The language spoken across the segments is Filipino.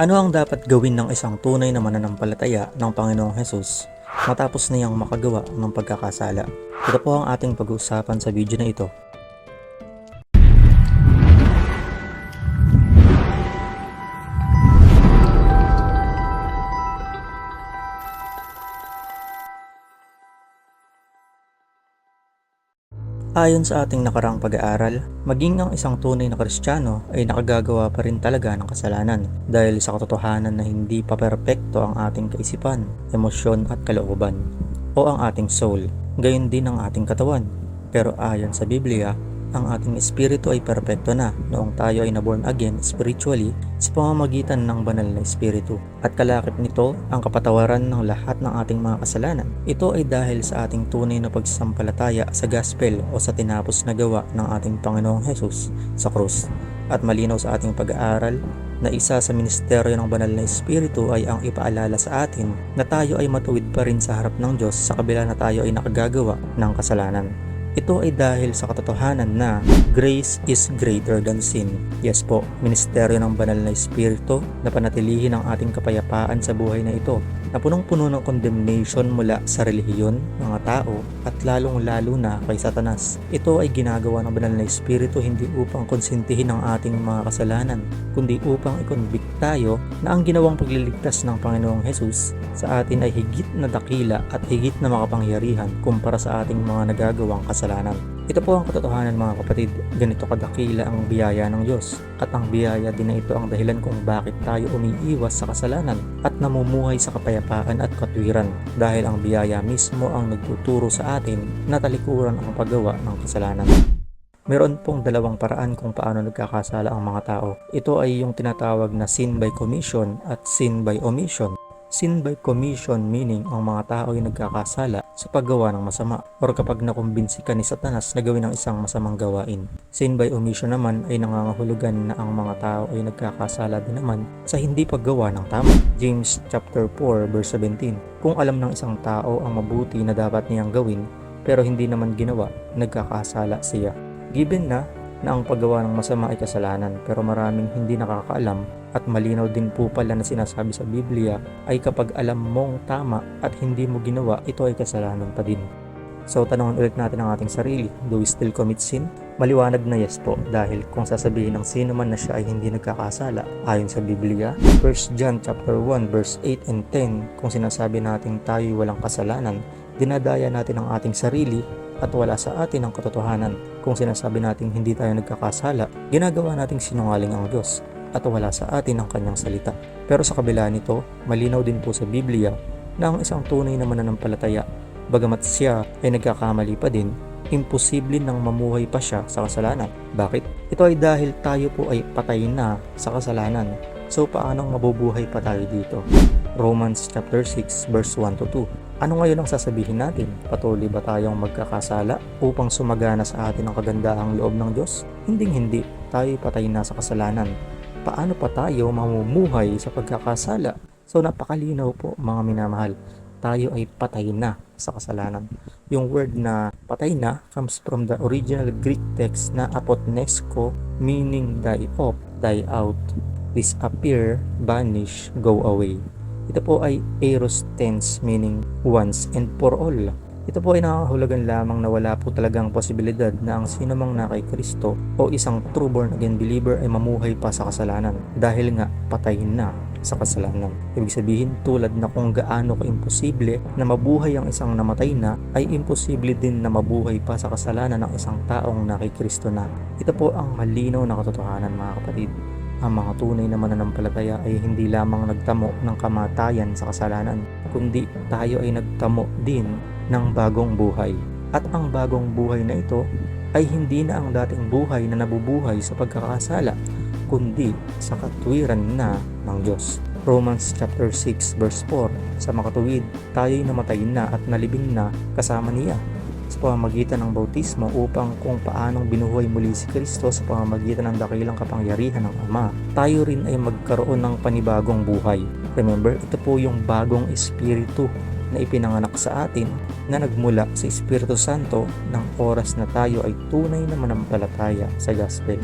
Ano ang dapat gawin ng isang tunay na mananampalataya ng Panginoong Hesus matapos niyang makagawa ng pagkakasala? Ito po ang ating pag-uusapan sa video na ito. Ayon sa ating nakaraang pag-aaral, maging ang isang tunay na Kristiyano ay nakagagawa pa rin talaga ng kasalanan dahil sa katotohanan na hindi pa perpekto ang ating kaisipan, emosyon at kalooban o ang ating soul, gayon din ang ating katawan. Pero ayon sa Biblia, ang ating espiritu ay perpekto na noong tayo ay naborn again spiritually sa pamamagitan ng banal na espiritu. At kalakip nito ang kapatawaran ng lahat ng ating mga kasalanan. Ito ay dahil sa ating tunay na pagsasampalataya sa gospel o sa tinapos na gawa ng ating Panginoong Hesus sa krus. At malinaw sa ating pag-aaral na isa sa ministeryo ng banal na espiritu ay ang ipaalala sa atin na tayo ay matuwid pa rin sa harap ng Diyos sa kabila na tayo ay nakagagawa ng kasalanan. Ito ay dahil sa katotohanan na grace is greater than sin. Yes po, ministeryo ng banal na espiritu na panatilihin ang ating kapayapaan sa buhay na ito na punong-puno ng condemnation mula sa relihiyon, mga tao, at lalong-lalo na kay Satanas. Ito ay ginagawa ng banal na espiritu hindi upang konsintihin ang ating mga kasalanan, kundi upang ikonvict tayo na ang ginawang pagliligtas ng Panginoong Hesus sa atin ay higit na dakila at higit na makapangyarihan kumpara sa ating mga nagagawang kasalanan. Ito po ang katotohanan mga kapatid, ganito kadakila ang biyaya ng Diyos at ang biyaya din na ito ang dahilan kung bakit tayo umiiwas sa kasalanan at namumuhay sa kapayapaan at katwiran dahil ang biyaya mismo ang nagtuturo sa atin na talikuran ang paggawa ng kasalanan. Meron pong dalawang paraan kung paano nagkakasala ang mga tao. Ito ay yung tinatawag na sin by commission at sin by omission. Sin by commission meaning ang mga tao ay nagkakasala sa paggawa ng masama or kapag nakumbinsi ka ni Satanas na gawin ang isang masamang gawain. Sin by omission naman ay nangangahulugan na ang mga tao ay nagkakasala din naman sa hindi paggawa ng tama. James chapter 4 verse 17 Kung alam ng isang tao ang mabuti na dapat niyang gawin pero hindi naman ginawa, nagkakasala siya. Given na na ang paggawa ng masama ay kasalanan pero maraming hindi nakakaalam at malinaw din po pala na sinasabi sa Biblia ay kapag alam mong tama at hindi mo ginawa, ito ay kasalanan pa din. So tanongin ulit natin ang ating sarili, do we still commit sin? Maliwanag na yes po dahil kung sasabihin ng sino man na siya ay hindi nagkakasala ayon sa Biblia, 1 John chapter 1 verse 8 and 10, kung sinasabi natin tayo'y walang kasalanan, dinadaya natin ang ating sarili at wala sa atin ang katotohanan. Kung sinasabi natin hindi tayo nagkakasala, ginagawa nating sinungaling ang Diyos at wala sa atin ang kanyang salita. Pero sa kabila nito, malinaw din po sa Biblia na ang isang tunay na mananampalataya, bagamat siya ay nagkakamali pa din, imposible nang mamuhay pa siya sa kasalanan. Bakit? Ito ay dahil tayo po ay patay na sa kasalanan. So paano mabubuhay pa tayo dito? Romans chapter 6 verse 1 to 2. Ano ngayon ang sasabihin natin? Patuloy ba tayong magkakasala upang sumagana sa atin ang kagandahang loob ng Diyos? Hindi hindi, tayo patay na sa kasalanan. Paano pa tayo mamumuhay sa pagkakasala? So napakalinaw po mga minamahal. Tayo ay patay na sa kasalanan. Yung word na patay na comes from the original Greek text na apotnesko meaning die off, die out, disappear, vanish, go away. Ito po ay eros tense meaning once and for all. Ito po ay nakahulugan lamang na wala po talagang posibilidad na ang sino mang na kay Kristo o isang true born again believer ay mamuhay pa sa kasalanan dahil nga patay na sa kasalanan. Ibig sabihin tulad na kung gaano ka-imposible na mabuhay ang isang namatay na ay imposible din na mabuhay pa sa kasalanan ng isang taong na kay Kristo na. Ito po ang malinaw na katotohanan mga kapatid. Ang mga tunay na mananampalataya ay hindi lamang nagtamo ng kamatayan sa kasalanan, kundi tayo ay nagtamo din ng bagong buhay. At ang bagong buhay na ito ay hindi na ang dating buhay na nabubuhay sa pagkakasala, kundi sa katwiran na ng Diyos. Romans chapter 6 verse 4 Sa makatuwid, tayo'y namatay na at nalibing na kasama niya sa pamamagitan ng bautismo upang kung paanong binuhay muli si Kristo sa pamamagitan ng dakilang kapangyarihan ng Ama, tayo rin ay magkaroon ng panibagong buhay. Remember, ito po yung bagong espiritu na ipinanganak sa atin na nagmula sa Espiritu Santo ng oras na tayo ay tunay na manampalataya sa gospel.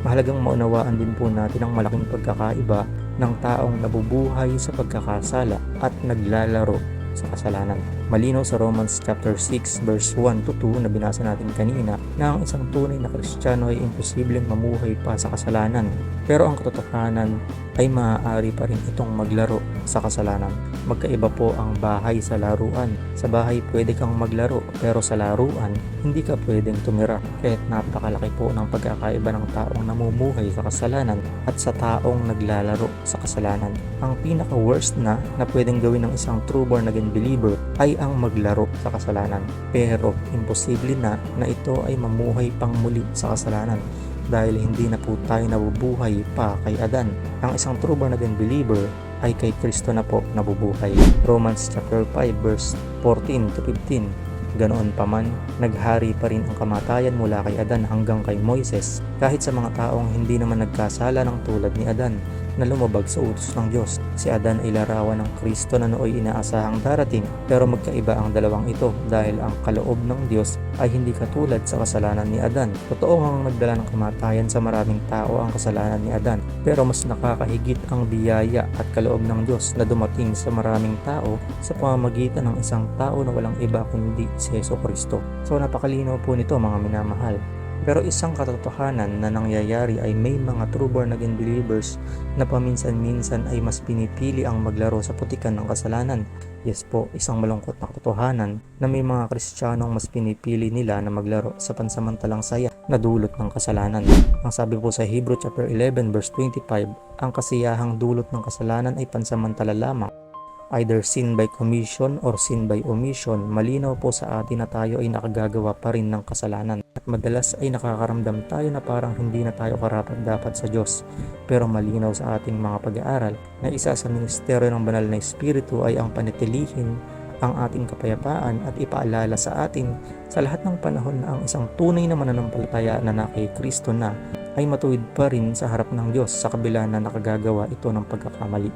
Mahalagang maunawaan din po natin ang malaking pagkakaiba ng taong nabubuhay sa pagkakasala at naglalaro sa kasalanan. Malinaw sa Romans chapter 6 verse 1 to 2 na binasa natin kanina na ang isang tunay na Kristiyano ay imposibleng mamuhay pa sa kasalanan. Pero ang katotohanan ay maaari pa rin itong maglaro sa kasalanan. Magkaiba po ang bahay sa laruan. Sa bahay pwede kang maglaro pero sa laruan hindi ka pwedeng tumira. Kaya't napakalaki po ng pagkakaiba ng taong namumuhay sa kasalanan at sa taong naglalaro sa kasalanan. Ang pinaka-worst na na pwedeng gawin ng isang true born again believer ay ang maglaro sa kasalanan. Pero imposible na na ito ay mamuhay pang muli sa kasalanan dahil hindi na po tayo nabubuhay pa kay Adan. Ang isang true born again believer ay kay Kristo na po nabubuhay. Romans chapter 5 verse 14 to 15. Ganoon pa man, naghari pa rin ang kamatayan mula kay Adan hanggang kay Moises kahit sa mga taong hindi naman nagkasala ng tulad ni Adan na lumabag sa utos ng Diyos. Si Adan ay larawan ng Kristo na nooy inaasahang darating pero magkaiba ang dalawang ito dahil ang kaloob ng Diyos ay hindi katulad sa kasalanan ni Adan. Totoo ngang nagdala ng kamatayan sa maraming tao ang kasalanan ni Adan pero mas nakakahigit ang biyaya at kaloob ng Diyos na dumating sa maraming tao sa pamamagitan ng isang tao na walang iba kundi si Yeso Kristo. So napakalinaw po nito mga minamahal. Pero isang katotohanan na nangyayari ay may mga true born again believers na paminsan-minsan ay mas pinipili ang maglaro sa putikan ng kasalanan. Yes po, isang malungkot na katotohanan na may mga Kristiyanong mas pinipili nila na maglaro sa pansamantalang saya na dulot ng kasalanan. Ang sabi po sa Hebrew chapter 11 verse 25, ang kasiyahang dulot ng kasalanan ay pansamantala lamang either sin by commission or sin by omission, malinaw po sa atin na tayo ay nakagagawa pa rin ng kasalanan. At madalas ay nakakaramdam tayo na parang hindi na tayo karapat dapat sa Diyos. Pero malinaw sa ating mga pag-aaral na isa sa ministeryo ng banal na Espiritu ay ang panitilihin ang ating kapayapaan at ipaalala sa atin sa lahat ng panahon na ang isang tunay na mananampalataya na na kay Kristo na ay matuwid pa rin sa harap ng Diyos sa kabila na nakagagawa ito ng pagkakamali.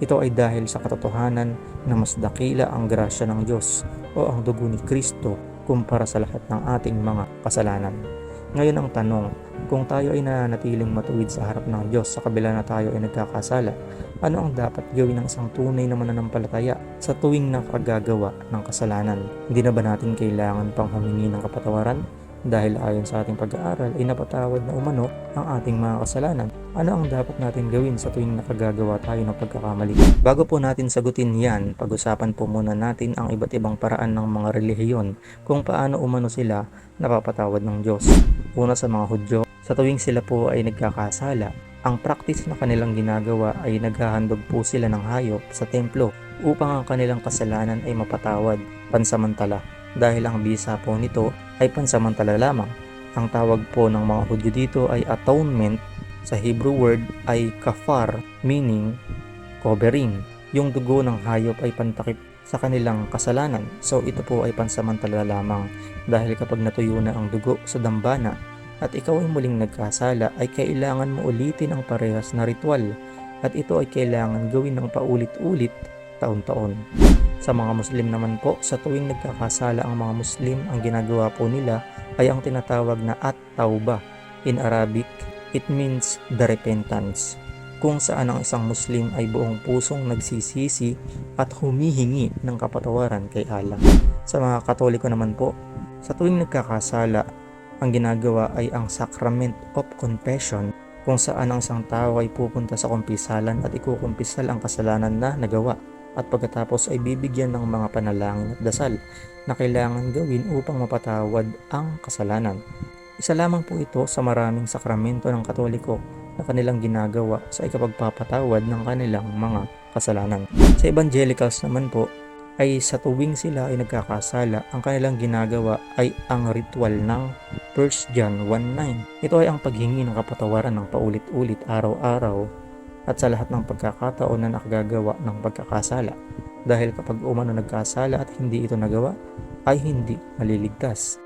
Ito ay dahil sa katotohanan na mas dakila ang grasya ng Diyos o ang dugo ni Kristo kumpara sa lahat ng ating mga kasalanan. Ngayon ang tanong, kung tayo ay nananatiling matuwid sa harap ng Diyos sa kabila na tayo ay nagkakasala, ano ang dapat gawin ng isang tunay na mananampalataya sa tuwing nakagagawa ng kasalanan? Hindi na ba natin kailangan pang humingi ng kapatawaran? Dahil ayon sa ating pag-aaral ay napatawad na umano ang ating mga kasalanan. Ano ang dapat natin gawin sa tuwing nakagagawa tayo ng pagkakamali? Bago po natin sagutin yan, pag-usapan po muna natin ang iba't ibang paraan ng mga relihiyon kung paano umano sila napapatawad ng Diyos. Una sa mga Hudyo, sa tuwing sila po ay nagkakasala, ang practice na kanilang ginagawa ay naghahandog po sila ng hayop sa templo upang ang kanilang kasalanan ay mapatawad pansamantala dahil ang bisa po nito ay pansamantala lamang. Ang tawag po ng mga Hudyo dito ay atonement, sa Hebrew word ay kafar, meaning covering. Yung dugo ng hayop ay pantakip sa kanilang kasalanan. So ito po ay pansamantala lamang dahil kapag natuyo na ang dugo sa dambana at ikaw ay muling nagkasala ay kailangan mo ulitin ang parehas na ritual at ito ay kailangan gawin ng paulit-ulit taon-taon. Sa mga Muslim naman po, sa tuwing nagkakasala ang mga Muslim, ang ginagawa po nila ay ang tinatawag na at-tauba. In Arabic, it means the repentance kung saan ang isang Muslim ay buong pusong nagsisisi at humihingi ng kapatawaran kay Allah. Sa mga Katoliko naman po, sa tuwing nagkakasala, ang ginagawa ay ang Sacrament of Confession kung saan ang isang tao ay pupunta sa kumpisalan at ikukumpisal ang kasalanan na nagawa at pagkatapos ay bibigyan ng mga panalangin at dasal na kailangan gawin upang mapatawad ang kasalanan. Isa lamang po ito sa maraming sakramento ng Katoliko na kanilang ginagawa sa ikapagpapatawad ng kanilang mga kasalanan. Sa Evangelicals naman po, ay sa tuwing sila ay nagkakasala, ang kanilang ginagawa ay ang ritual ng 1 John 1.9. Ito ay ang paghingi ng kapatawaran ng paulit-ulit araw-araw at sa lahat ng pagkakataon na nakagagawa ng pagkakasala. Dahil kapag umano nagkasala at hindi ito nagawa, ay hindi maliligtas.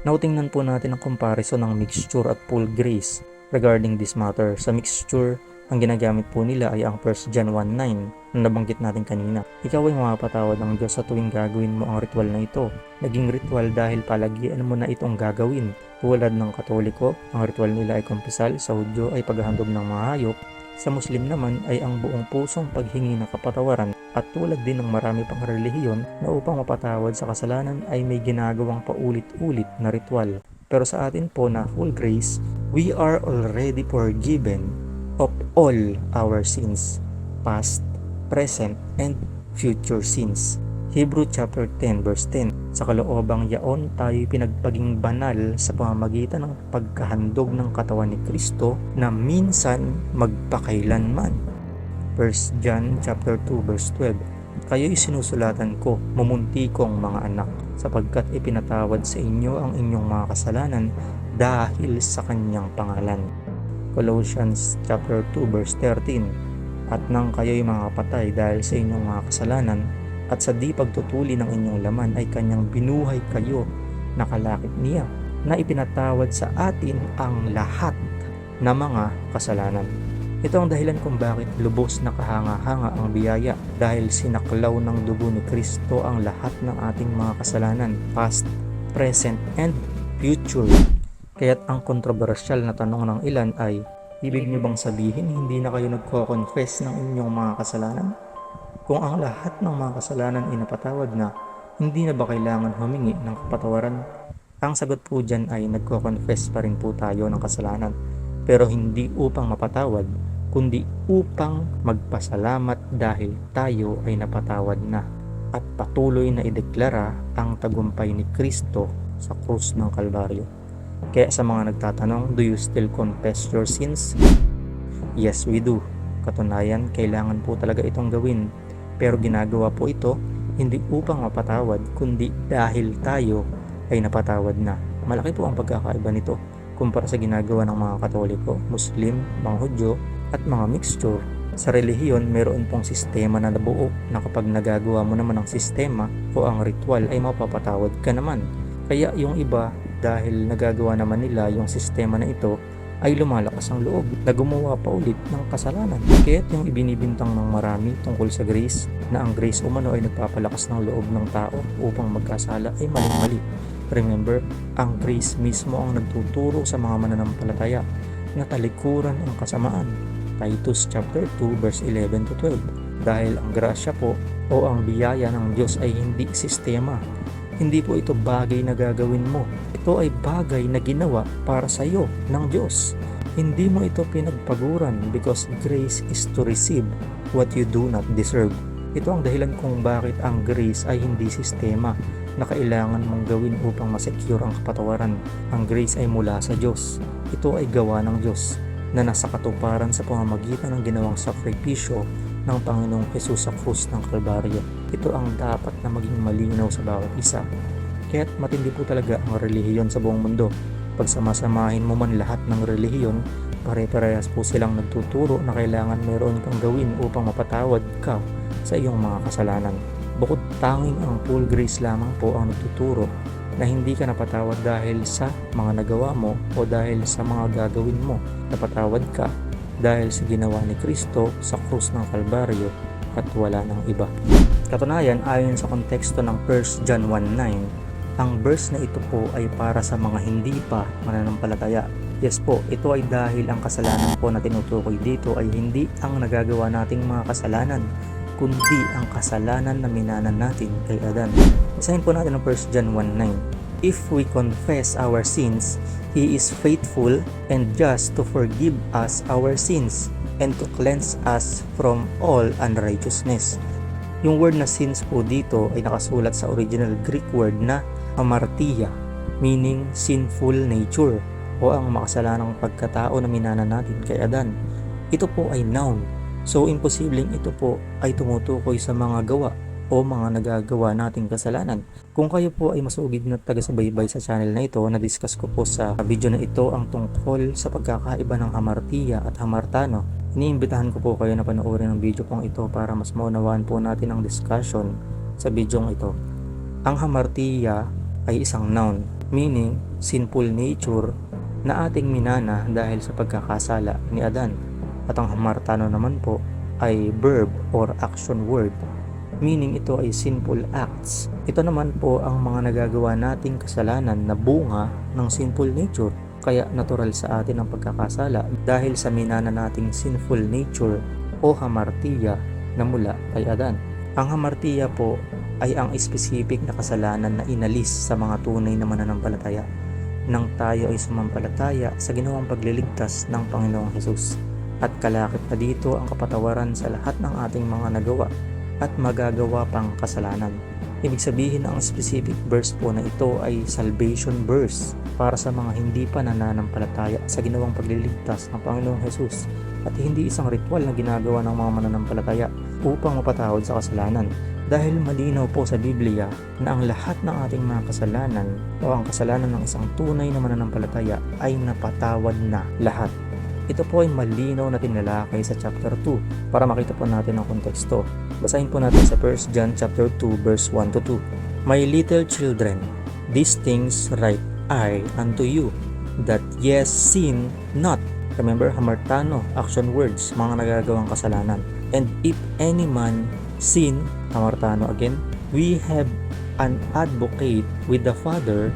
Nautingnan po natin ang comparison ng mixture at full grace regarding this matter. Sa mixture, ang ginagamit po nila ay ang 1 John 1.9 na nabanggit natin kanina. Ikaw ay mapapatawad ng Diyos sa tuwing gagawin mo ang ritual na ito. Naging ritual dahil palagian mo na itong gagawin. Tulad ng Katoliko, ang ritual nila ay kumpisal, sa Hudyo ay paghahandog ng mga hayop, sa Muslim naman ay ang buong pusong paghingi ng kapatawaran at tulad din ng marami pang relihiyon na upang mapatawad sa kasalanan ay may ginagawang paulit-ulit na ritual. Pero sa atin po na full grace, we are already forgiven of all our sins, past, present, and future sins. Hebrew chapter 10 verse 10 Sa kaloobang yaon tayo pinagpaging banal sa pamamagitan ng pagkahandog ng katawan ni Kristo na minsan magpakailanman. 1 John chapter 2 verse 12 Kayo'y sinusulatan ko, mumunti kong mga anak, sapagkat ipinatawad sa inyo ang inyong mga kasalanan dahil sa kanyang pangalan. Colossians chapter 2 verse 13 At nang kayo'y mga patay dahil sa inyong mga kasalanan, at sa di pagtutuli ng inyong laman ay kanyang binuhay kayo nakalakip niya na ipinatawad sa atin ang lahat na mga kasalanan. Ito ang dahilan kung bakit lubos na kahanga-hanga ang biyaya dahil sinaklaw ng dugo ni Kristo ang lahat ng ating mga kasalanan, past, present, and future. Kaya't ang kontrobersyal na tanong ng ilan ay, ibig niyo bang sabihin hindi na kayo nagko-confess ng inyong mga kasalanan? Kung ang lahat ng mga kasalanan ay napatawad na, hindi na ba kailangan humingi ng kapatawaran? Ang sagot po dyan ay nagko-confess pa rin po tayo ng kasalanan, pero hindi upang mapatawad, kundi upang magpasalamat dahil tayo ay napatawad na at patuloy na ideklara ang tagumpay ni Kristo sa krus ng Kalbaryo. Kaya sa mga nagtatanong, do you still confess your sins? Yes, we do. Katunayan, kailangan po talaga itong gawin pero ginagawa po ito hindi upang mapatawad kundi dahil tayo ay napatawad na. Malaki po ang pagkakaiba nito kumpara sa ginagawa ng mga Katoliko, Muslim, mga Hudyo at mga mixture. Sa relihiyon, meron pong sistema na nabuo na kapag nagagawa mo naman ang sistema o ang ritual ay mapapatawad ka naman. Kaya yung iba dahil nagagawa naman nila yung sistema na ito ay lumalakas ang loob na gumawa pa ulit ng kasalanan. Kaya't yung ibinibintang ng marami tungkol sa grace na ang grace umano ay nagpapalakas ng loob ng tao upang magkasala ay maling-mali. Remember, ang grace mismo ang nagtuturo sa mga mananampalataya na talikuran ang kasamaan. Titus chapter 2 verse 11 to 12. Dahil ang grasya po o ang biyaya ng Diyos ay hindi sistema. Hindi po ito bagay na gagawin mo. Ito ay bagay na ginawa para sa iyo ng Diyos. Hindi mo ito pinagpaguran because grace is to receive what you do not deserve. Ito ang dahilan kung bakit ang grace ay hindi sistema na kailangan mong gawin upang masecure ang kapatawaran. Ang grace ay mula sa Diyos. Ito ay gawa ng Diyos na nasa katuparan sa pamamagitan ng ginawang sakripisyo ng Panginoong Hesus sa krus ng Kalbaryo. Ito ang dapat na maging malinaw sa bawat isa. Kaya't matindi po talaga ang relihiyon sa buong mundo. Pag samasamahin mo man lahat ng relihiyon, pare-parehas po silang nagtuturo na kailangan meron kang gawin upang mapatawad ka sa iyong mga kasalanan. Bukod tanging ang full grace lamang po ang nagtuturo na hindi ka napatawad dahil sa mga nagawa mo o dahil sa mga gagawin mo. Napatawad ka dahil sa ginawa ni Kristo sa krus ng Kalbaryo at wala ng iba. Katunayan, ayon sa konteksto ng 1 John 1.9, ang verse na ito po ay para sa mga hindi pa mananampalataya. Yes po, ito ay dahil ang kasalanan po na tinutukoy dito ay hindi ang nagagawa nating mga kasalanan, kundi ang kasalanan na minanan natin kay Adan. Isahin po natin ang 1 John 1.9. If we confess our sins, He is faithful and just to forgive us our sins and to cleanse us from all unrighteousness. Yung word na sins po dito ay nakasulat sa original Greek word na hamartia, meaning sinful nature o ang makasalanang pagkatao na minana natin kay Adan. Ito po ay noun. So imposibleng ito po ay tumutukoy sa mga gawa o mga nagagawa nating kasalanan. Kung kayo po ay masugid na taga-subaybay sa channel na ito, na-discuss ko po sa video na ito ang tungkol sa pagkakaiba ng hamartiya at hamartano. Iniimbitahan ko po kayo na panoorin ang video kong ito para mas maunawaan po natin ang discussion sa video ito. Ang hamartiya ay isang noun, meaning sinful nature na ating minana dahil sa pagkakasala ni Adan. At ang hamartano naman po ay verb or action word. Meaning ito ay sinful acts. Ito naman po ang mga nagagawa nating kasalanan na bunga ng sinful nature. Kaya natural sa atin ang pagkakasala dahil sa minana nating sinful nature o hamartiya na mula kay Adan. Ang hamartiya po ay ang specific na kasalanan na inalis sa mga tunay na mananampalataya nang tayo ay sumampalataya sa ginawang pagliligtas ng Panginoong Hesus. At kalakip na dito ang kapatawaran sa lahat ng ating mga nagawa at magagawa pang kasalanan. Ibig sabihin ang specific verse po na ito ay salvation verse para sa mga hindi pa nananampalataya sa ginawang pagliligtas ng Panginoong Hesus at hindi isang ritual na ginagawa ng mga mananampalataya upang mapatawad sa kasalanan dahil malinaw po sa Biblia na ang lahat ng ating mga kasalanan o ang kasalanan ng isang tunay na mananampalataya ay napatawad na lahat. Ito po ay malinaw na tinalakay sa chapter 2 para makita po natin ang konteksto. Basahin po natin sa 1 John chapter 2 verse 1 to 2. My little children, these things write I unto you, that yes sin not. Remember, hamartano, action words, mga nagagawang kasalanan. And if any man sin, hamartano again, we have an advocate with the Father,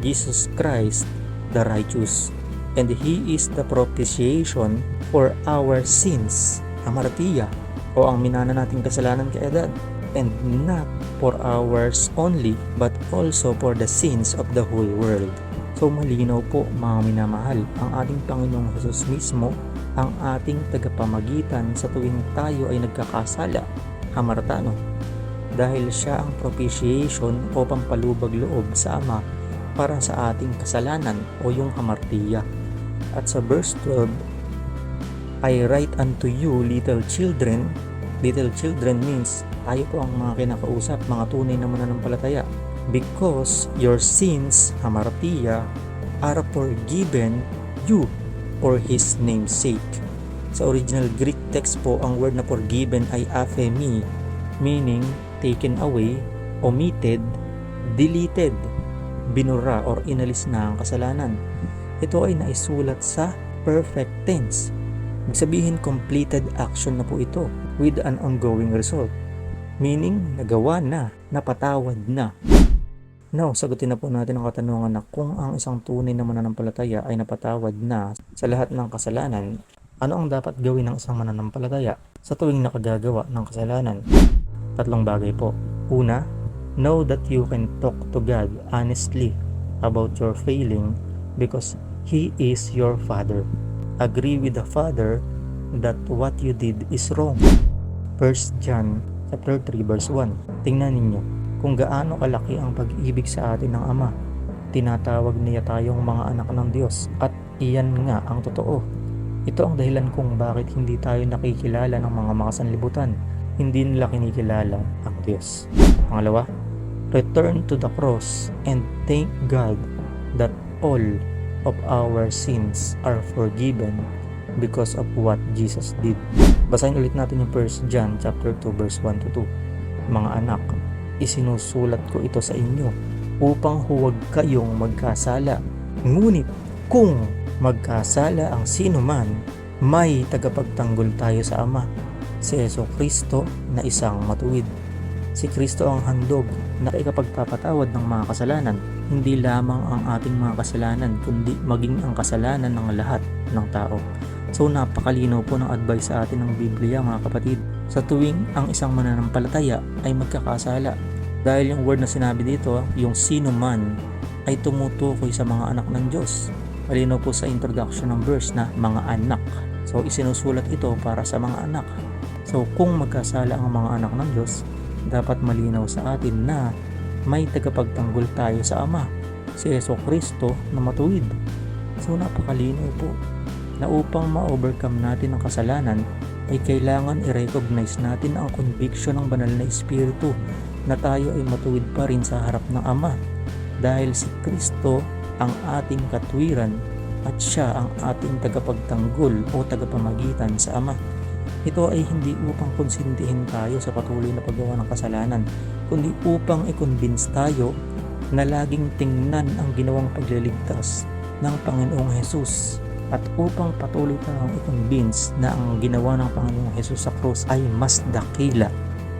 Jesus Christ, the righteous. And He is the propitiation for our sins, hamartiya, o ang minana nating kasalanan kay Adan. And not for ours only, but also for the sins of the whole world. So malinaw po mga minamahal, ang ating Panginoong Jesus mismo ang ating tagapamagitan sa tuwing tayo ay nagkakasala, hamartano. Dahil siya ang propitiation o pampalubag loob sa Ama para sa ating kasalanan o yung hamartiya. At sa verse 12, I write unto you little children, little children means tayo po ang mga kinakausap, mga tunay na mananampalataya. Because your sins, hamartiya, are forgiven you for His name's sake. Sa original Greek text po, ang word na forgiven ay aphemi, meaning taken away, omitted, deleted, binura or inalis na ang kasalanan. Ito ay naisulat sa perfect tense. Ibig sabihin completed action na po ito with an ongoing result. Meaning, nagawa na, napatawad na. Now, sagutin na po natin ang katanungan na kung ang isang tunay na mananampalataya ay napatawad na sa lahat ng kasalanan, ano ang dapat gawin ng isang mananampalataya sa tuwing nakagagawa ng kasalanan? Tatlong bagay po. Una, know that you can talk to God honestly about your failing because He is your Father. Agree with the Father that what you did is wrong. 1 John chapter 3 verse 1. Tingnan ninyo kung gaano kalaki ang pag-ibig sa atin ng Ama. Tinatawag niya tayong mga anak ng Diyos at iyan nga ang totoo. Ito ang dahilan kung bakit hindi tayo nakikilala ng mga makasanlibutan. Hindi nila kinikilala ang Diyos. Pangalawa, return to the cross and thank God that all of our sins are forgiven because of what Jesus did. Basahin ulit natin yung 1 John chapter 2 verse 1 to 2. Mga anak, isinusulat ko ito sa inyo upang huwag kayong magkasala. Ngunit kung magkasala ang sino man, may tagapagtanggol tayo sa Ama, si Yeso Kristo na isang matuwid. Si Kristo ang handog na ikapagpapatawad ng mga kasalanan, hindi lamang ang ating mga kasalanan, kundi maging ang kasalanan ng lahat ng tao. So napakalinaw po ng advice sa atin ng Biblia mga kapatid. Sa tuwing ang isang mananampalataya ay magkakasala. Dahil yung word na sinabi dito, yung sino man ay tumutukoy sa mga anak ng Diyos. Malinaw po sa introduction ng verse na mga anak. So isinusulat ito para sa mga anak. So kung magkasala ang mga anak ng Diyos, dapat malinaw sa atin na may tagapagtanggol tayo sa Ama, si Yeso Kristo na matuwid. So napakalinaw po na upang ma-overcome natin ang kasalanan ay kailangan i-recognize natin ang conviction ng banal na Espiritu na tayo ay matuwid pa rin sa harap ng Ama dahil si Kristo ang ating katwiran at siya ang ating tagapagtanggol o tagapamagitan sa Ama. Ito ay hindi upang konsintihin tayo sa patuloy na paggawa ng kasalanan, kundi upang i-convince tayo na laging tingnan ang ginawang pagliligtas ng Panginoong Hesus at upang patuloy tayong i-convince na ang ginawa ng Panginoong Hesus sa krus ay mas dakila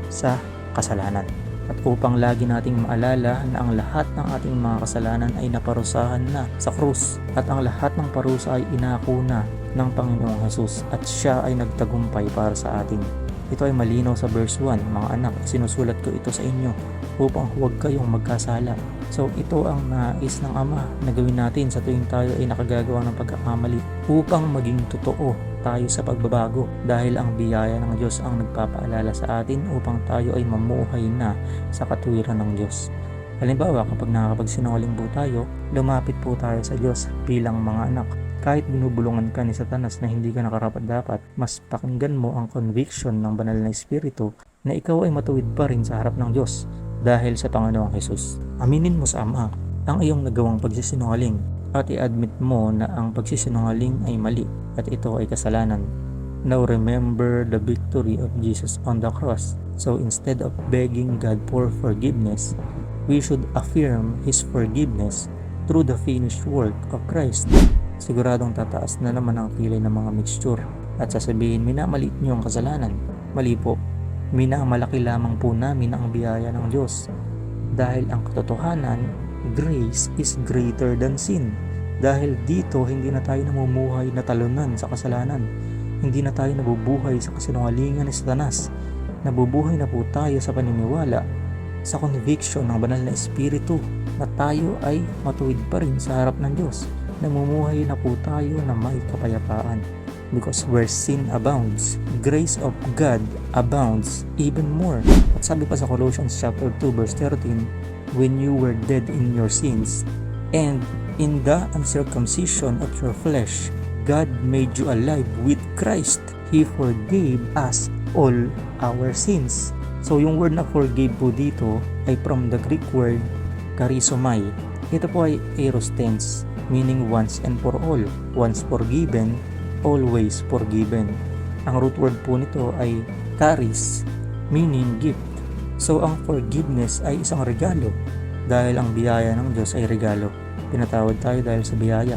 sa kasalanan. At upang lagi nating maalala na ang lahat ng ating mga kasalanan ay naparusahan na sa krus at ang lahat ng parusa ay inako na ng Panginoong Hesus at siya ay nagtagumpay para sa atin. Ito ay malinaw sa verse 1, mga anak, sinusulat ko ito sa inyo upang huwag kayong magkasala. So ito ang nais ng Ama na gawin natin sa tuwing tayo ay nakagagawa ng pagkakamali upang maging totoo tayo sa pagbabago dahil ang biyaya ng Diyos ang nagpapaalala sa atin upang tayo ay mamuhay na sa katuwiran ng Diyos. Halimbawa, kapag nakakapagsinungaling po tayo, lumapit po tayo sa Diyos bilang mga anak. Kahit binubulungan ka ni Satanas na hindi ka nakarapat dapat, mas pakinggan mo ang conviction ng banal na Espiritu na ikaw ay matuwid pa rin sa harap ng Diyos dahil sa Panginoong Hesus. Aminin mo sa Ama ang iyong nagawang pagsisinungaling at i-admit mo na ang pagsisinungaling ay mali at ito ay kasalanan. Now remember the victory of Jesus on the cross. So instead of begging God for forgiveness, we should affirm His forgiveness through the finished work of Christ. Siguradong tataas na naman ang kilay ng mga mixture at sasabihin minamaliit niyo ang kasalanan. Mali po, minamalaki lamang po namin ang biyaya ng Diyos. Dahil ang katotohanan, grace is greater than sin. Dahil dito hindi na tayo namumuhay na talunan sa kasalanan. Hindi na tayo nabubuhay sa kasinungalingan ni Satanas. Nabubuhay na po tayo sa paniniwala sa conviction ng banal na espiritu na tayo ay matuwid pa rin sa harap ng Diyos. Namumuhay na po tayo na may kapayapaan. Because where sin abounds, grace of God abounds even more. At sabi pa sa Colossians chapter 2 verse 13, When you were dead in your sins, and in the uncircumcision of your flesh, God made you alive with Christ. He forgave us all our sins. So yung word na forgave po dito ay from the Greek word charizomai. Ito po ay aorist tense, meaning once and for all. Once forgiven, always forgiven. Ang root word po nito ay charis, meaning gift. So ang forgiveness ay isang regalo dahil ang biyaya ng Diyos ay regalo. Pinatawad tayo dahil sa biyaya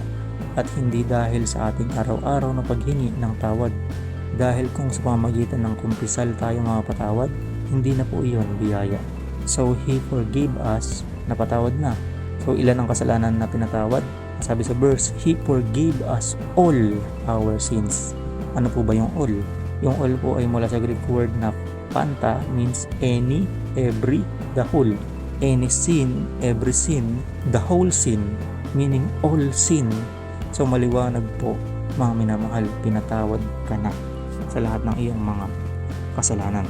at hindi dahil sa ating araw-araw na paghingi ng tawad. Dahil kung sa pamagitan ng kumpisal tayo mapatawad, hindi na po iyon biyaya. So He forgave us, napatawad na. So ilan ang kasalanan na pinatawad? Sabi sa verse, He forgave us all our sins. Ano po ba yung all? Yung all po ay mula sa Greek word na panta means any, every, the whole. Any sin, every sin, the whole sin, meaning all sin. So maliwanag po, mga minamahal, pinatawad ka na sa lahat ng iyong mga kasalanan.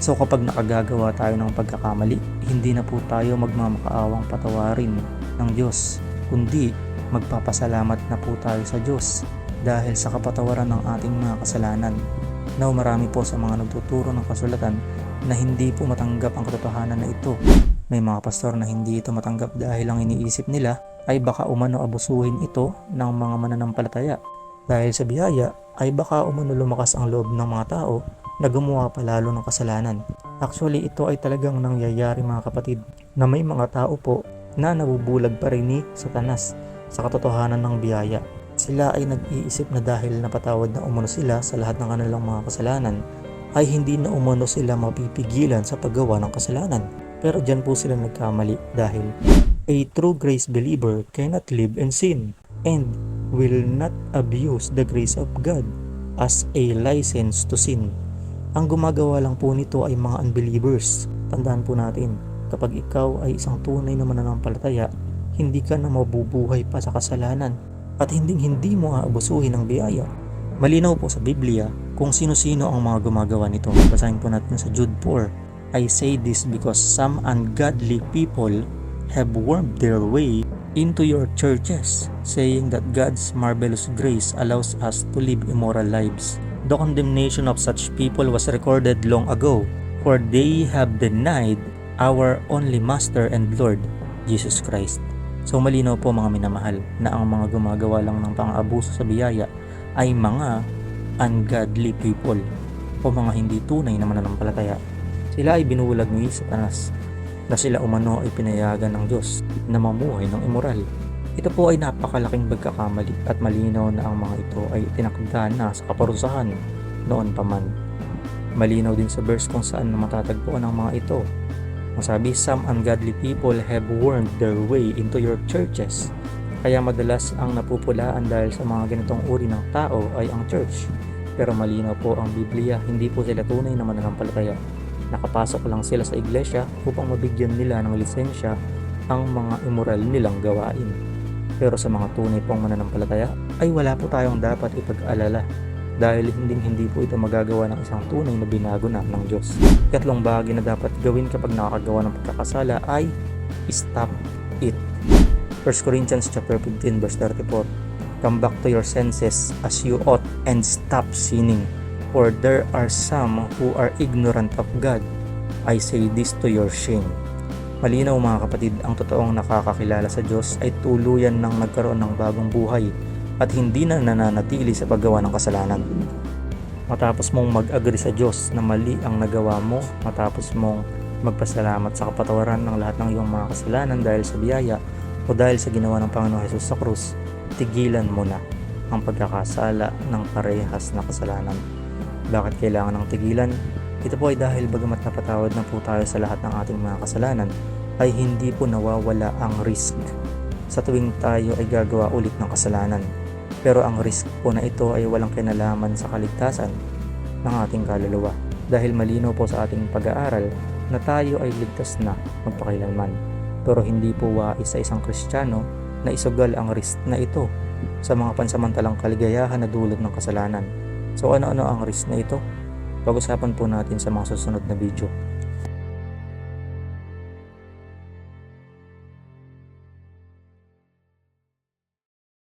So kapag nakagagawa tayo ng pagkakamali, hindi na po tayo magmamakaawang patawarin ng Diyos, kundi magpapasalamat na po tayo sa Diyos dahil sa kapatawaran ng ating mga kasalanan. Now marami po sa mga nagtuturo ng kasulatan na hindi po matanggap ang katotohanan na ito. May mga pastor na hindi ito matanggap dahil ang iniisip nila ay baka umano abusuhin ito ng mga mananampalataya. Dahil sa biyaya ay baka umano lumakas ang loob ng mga tao na gumawa pa lalo ng kasalanan. Actually ito ay talagang nangyayari mga kapatid na may mga tao po na nabubulag pa rin ni Satanas sa katotohanan ng biyaya. Sila ay nag-iisip na dahil napatawad na umano sila sa lahat ng kanilang mga kasalanan ay hindi na umano sila mapipigilan sa paggawa ng kasalanan. Pero dyan po sila nagkamali dahil a true grace believer cannot live in sin and will not abuse the grace of God as a license to sin. Ang gumagawa lang po nito ay mga unbelievers. Tandaan po natin, kapag ikaw ay isang tunay na mananampalataya, hindi ka na mabubuhay pa sa kasalanan at hindi hindi mo aabusuhin ang biyaya. Malinaw po sa Biblia kung sino-sino ang mga gumagawa nito. Basahin po natin sa Jude 4. I say this because some ungodly people have wormed their way into your churches, saying that God's marvelous grace allows us to live immoral lives. The condemnation of such people was recorded long ago, for they have denied our only Master and Lord, Jesus Christ. So malinaw po mga minamahal na ang mga gumagawa lang ng pang-abuso sa biyaya ay mga ungodly people o mga hindi tunay na mananampalataya. Sila ay binulag ni Satanas na sila umano ay pinayagan ng Diyos na mamuhay ng immoral. Ito po ay napakalaking pagkakamali at malinaw na ang mga ito ay tinakda na sa kaparusahan noon pa man. Malinaw din sa verse kung saan matatagpuan ang mga ito. Ang sabi, some ungodly people have wormed their way into your churches. Kaya madalas ang napupulaan dahil sa mga ganitong uri ng tao ay ang church. Pero malinaw po ang Biblia, hindi po sila tunay na mananampalataya. Nakapasok lang sila sa iglesia upang mabigyan nila ng lisensya ang mga immoral nilang gawain. Pero sa mga tunay pong mananampalataya ay wala po tayong dapat ipag-alala dahil hindi hindi po ito magagawa ng isang tunay na binago na ng Diyos. Katlong bagay na dapat gawin kapag nakakagawa ng pagkakasala ay stop it. 1 Corinthians chapter 15 verse 34 Come back to your senses as you ought and stop sinning for there are some who are ignorant of God. I say this to your shame. Malinaw mga kapatid, ang totoong nakakakilala sa Diyos ay tuluyan ng nagkaroon ng bagong buhay at hindi na nananatili sa paggawa ng kasalanan. Matapos mong mag-agree sa Diyos na mali ang nagawa mo, matapos mong magpasalamat sa kapatawaran ng lahat ng iyong mga kasalanan dahil sa biyaya o dahil sa ginawa ng Panginoon Jesus sa krus, tigilan mo na ang pagkakasala ng parehas na kasalanan. Bakit kailangan ng tigilan? Ito po ay dahil bagamat napatawad na po tayo sa lahat ng ating mga kasalanan, ay hindi po nawawala ang risk sa tuwing tayo ay gagawa ulit ng kasalanan. Pero ang risk po na ito ay walang kinalaman sa kaligtasan ng ating kaluluwa dahil malinaw po sa ating pag-aaral na tayo ay ligtas na magpakailanman. Pero hindi po wais sa isang Kristiyano na isugal ang risk na ito sa mga pansamantalang kaligayahan na dulot ng kasalanan. So ano-ano ang risk na ito? Pag-usapan po natin sa mga susunod na video.